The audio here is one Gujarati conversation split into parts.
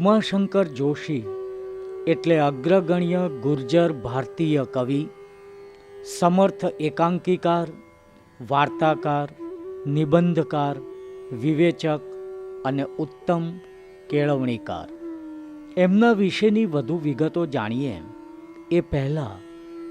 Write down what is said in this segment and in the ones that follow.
ઉમાશંકર જોશી એટલે અગ્રગણ્ય ગુર્જર ભારતીય કવિ, સમર્થ એકાંકીકાર, વાર્તાકાર, નિબંધકાર, વિવેચક અને ઉત્તમ કેળવણીકાર. એમના વિશેની વધુ વિગતો જાણીએ એ પહેલાં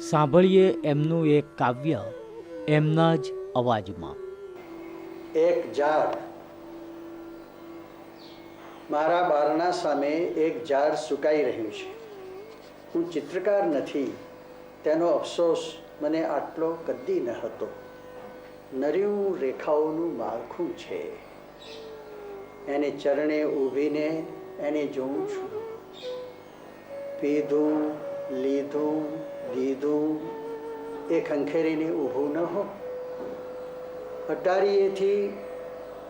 સાંભળીએ એમનું એક કાવ્ય, એમના જ અવાજમાં. એક ઝાડ મારા બારણા સામે એક ઝાડ સુકાઈ રહ્યું છે. હું ચિત્રકાર નથી, તેનો અફસોસ મને આટલો કદી ન હતો. નર્યું રેખાઓનું માળખું છે. એને ચરણે ઊભીને એને જોઉં છું. પીધું, લીધું, દીધું, એ ખંખેરીને ઊભું ન હો. અટારીએથી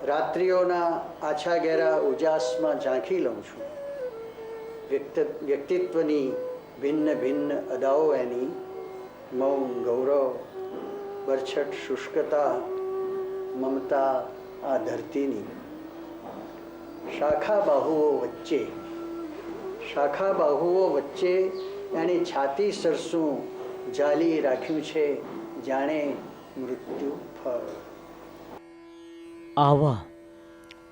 રાત્રિઓના આછા ઘેરા ઉજાસમાં ઝાંખી લઉં છું. વ્યક્ત, વ્યક્તિત્વની ભિન્ન ભિન્ન અદાઓ એની મૌન, ગૌરવ, બરછટ, શુષ્કતા, મમતા, આ ધરતીની. શાખા બાહુઓ વચ્ચે, શાખા બાહુઓ વચ્ચે એની છાતી સરસું જાલી રાખ્યું છે, જાણે મૃત્યુ ફળ. આવા.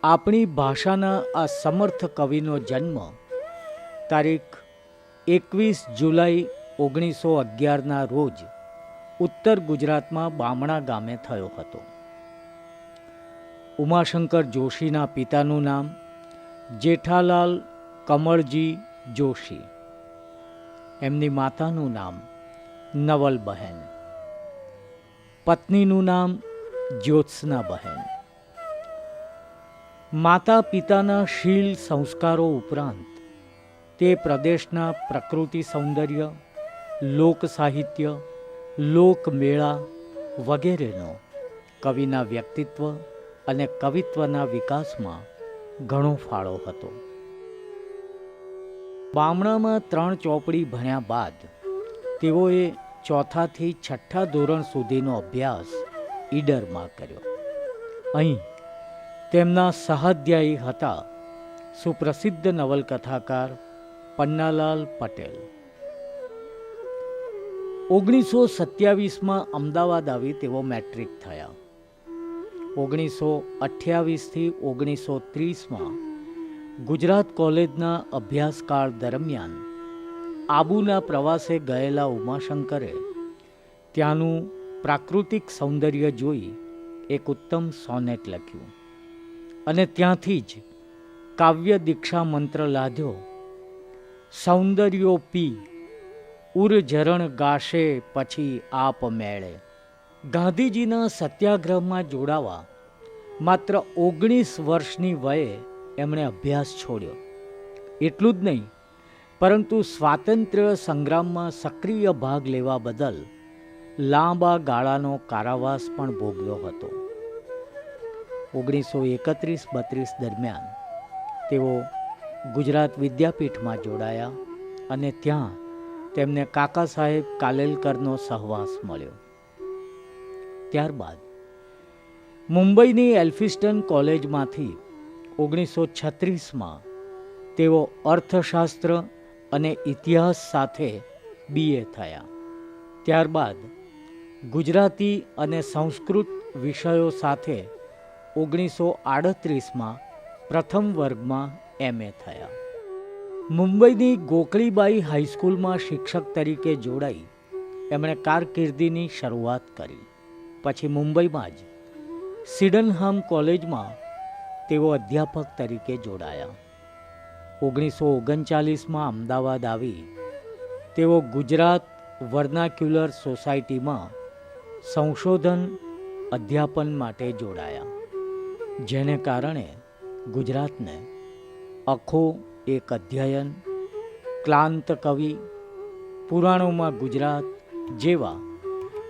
આપણી ભાષાના આ સમર્થ કવિનો જન્મ તારીખ એકવીસ જુલાઈ ઓગણીસો અગિયારના રોજ ઉત્તર ગુજરાતમાં બામણા ગામે થયો હતો. ઉમાશંકર જોશીના પિતાનું નામ જેઠાલાલ કમળજી જોશી. એમની માતાનું નામ નવલબહેન. પત્નીનું નામ જ્યોત્સનાબહેન. માતા પિતાના શીલ સંસ્કારો ઉપરાંત તે પ્રદેશના પ્રકૃતિ સૌંદર્ય, લોક સાહિત્ય લોકમેળા વગેરેનો કવિના વ્યક્તિત્વ અને કવિત્વના વિકાસમાં ઘણો ફાળો હતો. બામણામાં ત્રણ ચોપડી ભણ્યા બાદ તેઓએ ચોથાથી છઠ્ઠા ધોરણ સુધીનો અભ્યાસ ઈડરમાં કર્યો. અહીં તેમના સહાધ્યાયી હતા સુપ્રસિદ્ધ નવલકથાકાર પન્નાલાલ પટેલ. ઓગણીસો સત્યાવીસમાં અમદાવાદ આવી તેઓ મેટ્રિક થયા. ઓગણીસો અઠ્યાવીસથી ઓગણીસો ત્રીસમાં ગુજરાત કોલેજના અભ્યાસકાળ દરમિયાન આબુના પ્રવાસે ગયેલા ઉમાશંકરે ત્યાંનું પ્રાકૃતિક સૌંદર્ય જોઈ એક ઉત્તમ સોનેટ લખ્યું. અને ત્યાંથી જ કાવ્ય દીક્ષા મંત્ર લાદ્યો. સૌંદર્યો પી ઉરઝરણ ગાશે પછી આપ મેળે. ગાંધીજીના સત્યાગ્રહમાં જોડાવા માત્ર ઓગણીસ વર્ષની વયે એમણે અભ્યાસ છોડ્યો. એટલું જ નહીં, પરંતુ સ્વાતંત્ર્ય સંગ્રામમાં સક્રિય ભાગ લેવા બદલ લાંબા ગાળાનો કારાવાસ પણ ભોગવ્યો હતો. ઓગણીસો એકત્રીસ બત્રીસ દરમિયાન તેઓ ગુજરાત વિદ્યાપીઠમાં જોડાયા અને ત્યાં તેમને કાકા સાહેબ કાલેલકરનો સહવાસ મળ્યો. ત્યારબાદ મુંબઈની એલ્ફિસ્ટન કોલેજમાંથી ઓગણીસો છત્રીસમાં તેઓ અર્થશાસ્ત્ર અને ઇતિહાસ સાથે બીએ થયા. ત્યારબાદ ગુજરાતી અને સંસ્કૃત વિષયો સાથે ઓગણીસો આડત્રીસમાં પ્રથમ વર્ગમાં એમએ થયા. મુંબઈની ગોકળીબાઈ હાઈસ્કૂલમાં શિક્ષક તરીકે જોડાઈ એમણે કારકિર્દીની શરૂઆત કરી. પછી મુંબઈમાં જ સિડનહામ કોલેજમાં તેઓ અધ્યાપક તરીકે જોડાયા. ઓગણીસો ઓગણચાલીસમાં અમદાવાદ આવી તેઓ ગુજરાત વર્નાક્યુલર સોસાયટીમાં સંશોધન અધ્યાપન માટે જોડાયા. જેને કારણે ગુજરાતને અખો એક અધ્યયન, ક્લાંત કવિ, પુરાણોમાં ગુજરાત જેવા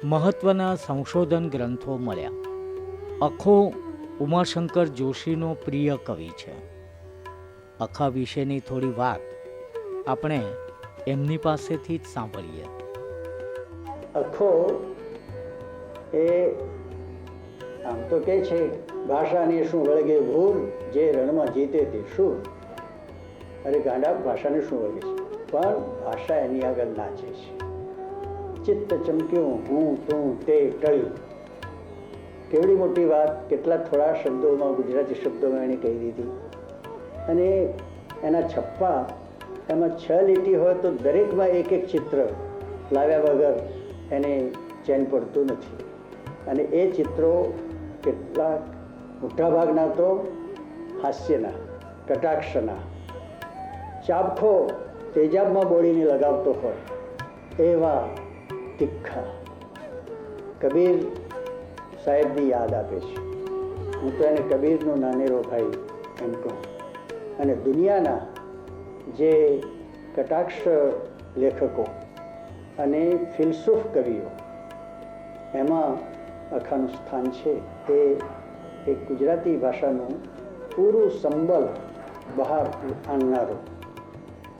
મહત્વના સંશોધન ગ્રંથો મળ્યા. અખો ઉમાશંકર જોશીનો પ્રિય કવિ છે. અખા વિશેની થોડી વાત આપણે એમની પાસેથી જ સાંભળીએ. અખો એ આમ તો કે છે, ભાષાને શું વળગે ભૂર? જે રણમાં જીતે તે શું અરે ગાંડા, ભાષાને શું વળગે છે? પણ ભાષા એની આગળ નાચે છે. ચિત્ત ચમક્યું, હું, તું, તે ટળ્યું. કેવડી મોટી વાત, કેટલા થોડા શબ્દોમાં ગુજરાતી શબ્દોમાં એણે કહી દીધી. અને એના છપ્પા, એમાં છ લીટી હોય તો દરેકમાં એક એક ચિત્ર લાવ્યા વગર એને ચેન પડતું નથી. અને એ ચિત્રો કેટલાક મોટાભાગના તો હાસ્યના, કટાક્ષના. ચાપખો તેજાબમાં બોળીને લગાવતો હોય, એવા તીખા. કબીર સાહેબની યાદ આપે છે. હું તો એને કબીરનો નાનેરો ભાઈ એમ કહું. અને દુનિયાના જે કટાક્ષ લેખકો અને ફિલસુફ કવિઓ, એમાં અખાનું સ્થાન છે. એ એક ગુજરાતી ભાષાનું પૂરું સંબલ બહાર આણનારો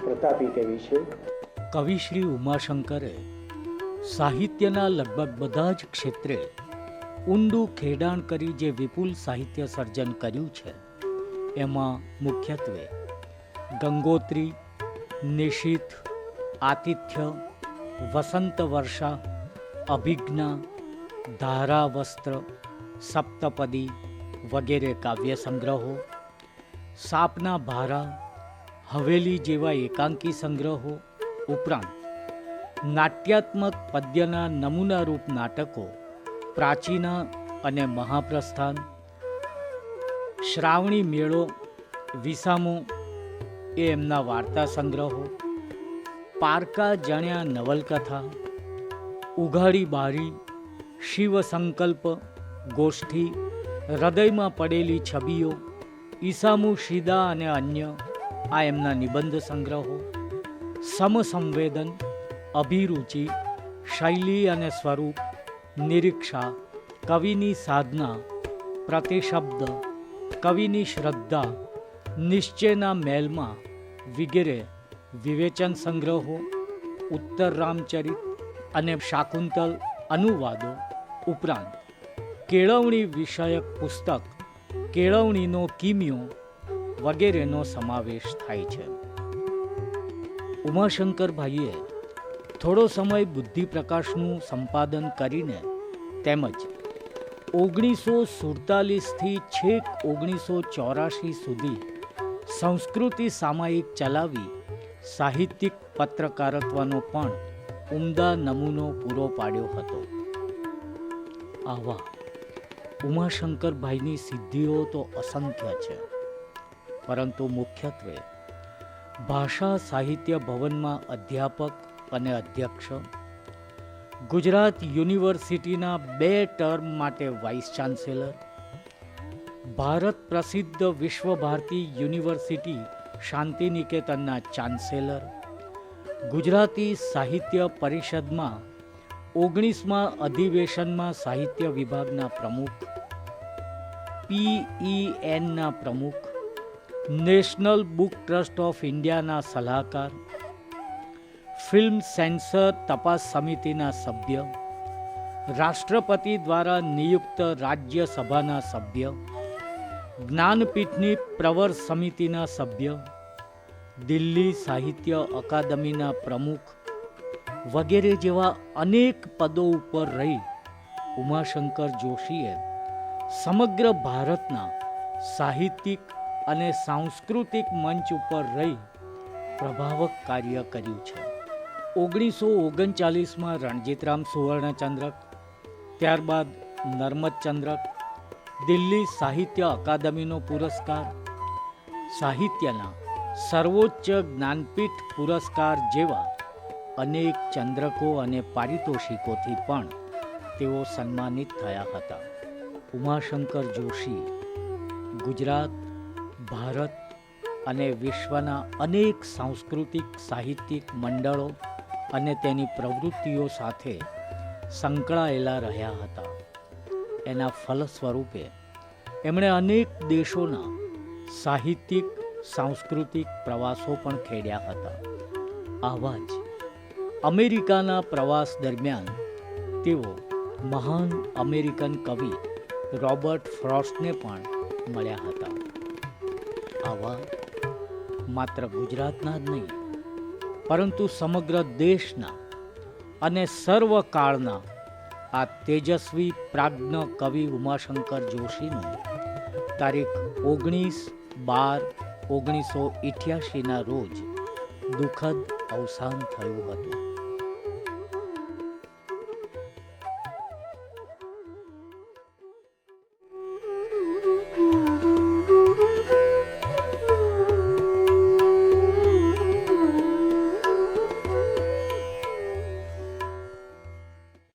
પ્રતાપી કવિ છે. કવિ શ્રી ઉમાશંકરે સાહિત્યના લગભગ બધા જ ક્ષેત્રે ઊંડું ખેડાણ કરી જે વિપુલ સાહિત્ય સર્જન કર્યું છે. એમાં મુખ્યત્વે ગંગોત્રી નિશીથ આતિથ્ય, વસંત વર્ષા, અભિજ્ઞા ધારાવસ્ત્ર, સપ્તપદી વગેરે કાવ્ય સંગ્રહો, સાપના ભારા, હવેલી જેવા એકાંકી સંગ્રહો ઉપરાંત નાટ્યાત્મક પદ્યના નમૂનારૂપ નાટકો, પ્રાચીના અને મહાપ્રસ્થાન, શ્રાવણી મેળો, વિસામો એ એમના વાર્તા સંગ્રહો, પારકા જણ્યા નવલકથા, ઉઘાડી બારી શિવ સંકલ્પ ગોષ્ઠી, હૃદયમાં પડેલી છબીઓ, ઈસામુ, શીદા અને અન્ય, આ એમના નિબંધ સંગ્રહો, સમસંવેદન, અભિરુચિ, શૈલી અને સ્વરૂપ, નિરીક્ષા, કવિની સાધના, પ્રતિશબ્દ, કવિની શ્રદ્ધા, નિશ્ચયના મેલમાં વગેરે વિવેચન સંગ્રહો, ઉત્તર રામચરિત અને શાકુંતલ અનુવાદો. ઉપરાંત કેળવણી વિષયક પુસ્તક, કેળવણીનો કિમિયો વગેરેનો સમાવેશ થાય છે. ઉમાશંકરભાઈએ થોડો સમય બુદ્ધિ પ્રકાશનું સંપાદન કરીને તેમજ ઓગણીસો સુડતાલીસથી છેક ઓગણીસો ચોરાશી સુધી સંસ્કૃતિ સામાયિક ચલાવી સાહિત્યિક પત્રકારત્વનો પણ ઉમદા નમૂનો પૂરો પાડ્યો હતો. આવા. ઉમાશંકરભાઈની સિદ્ધિઓ તો અસંખ્ય છે. પરંતુ મુખ્યત્વે ભાષા સાહિત્ય ભવનમાં અધ્યાપક અને અધ્યક્ષ, ગુજરાત યુનિવર્સિટીના બે ટર્મ માટે વાઇસ ચાન્સેલર, ભારત પ્રસિદ્ધ વિશ્વ ભારતી યુનિવર્સિટી શાંતિનિકેતનના ચાન્સેલર, ગુજરાતી સાહિત્ય પરિષદમાં ઓગણીસમાં અધિવેશનમાં સાહિત્ય વિભાગના પ્રમુખ પીઈએનના પ્રમુખ, નેશનલ બુક ટ્રસ્ટ ઓફ ઇન્ડિયાના સલાહકાર, ફિલ્મ સેન્સર તપાસ સમિતિના સભ્ય, રાષ્ટ્રપતિ દ્વારા નિયુક્ત રાજ્યસભાના સભ્ય, જ્ઞાનપીઠની પ્રવર સમિતિના સભ્ય, દિલ્હી સાહિત્ય અકાદમીના પ્રમુખ વગેરે જેવા અનેક પદો ઉપર રહી ઉમાશંકર જોશીએ સમગ્ર ભારતના સાહિત્યિક અને સાંસ્કૃતિક મંચ ઉપર રહી પ્રભાવક કાર્ય કર્યું છે. ઓગણીસો ઓગણચાલીસમાં રણજીતરામ સુવર્ણચંદ્રક, ત્યારબાદ નર્મદ ચંદ્રક, દિલ્હી સાહિત્ય અકાદમીનો પુરસ્કાર, સાહિત્યના સર્વોચ્ચ જ્ઞાનપીઠ પુરસ્કાર જેવા અનેક ચંદ્રકો અને પારિતોષિકોથી પણ તેઓ સન્માનિત થયા હતા. ઉમાશંકર જોશી, ગુજરાત, ભારત અને વિશ્વના અનેક સાંસ્કૃતિક, સાહિત્યિક મંડળો અને તેની પ્રવૃત્તિઓ સાથે સંકળાયેલા રહ્યા હતા. એના ફલ સ્વરૂપે એમણે અનેક દેશોના સાહિત્યિક, સાંસ્કૃતિક પ્રવાસો પણ ખેડ્યા હતા. આવા જ અમેરિકાના પ્રવાસ દરમિયાન તેઓ મહાન અમેરિકન કવિ રોબર્ટ ફ્રોસ્ટને પણ મળ્યા હતા. આવા માત્ર ગુજરાતના જ નહીં, પરંતુ સમગ્ર દેશના અને સર્વકાળના આ તેજસ્વી પ્રાજ્ઞ કવિ ઉમાશંકર જોશીનું તારીખ ઓગણીસ બાર ઓગણીસો ઇઠ્યાસીના રોજ દુઃખદ અવસાન થયું હતું.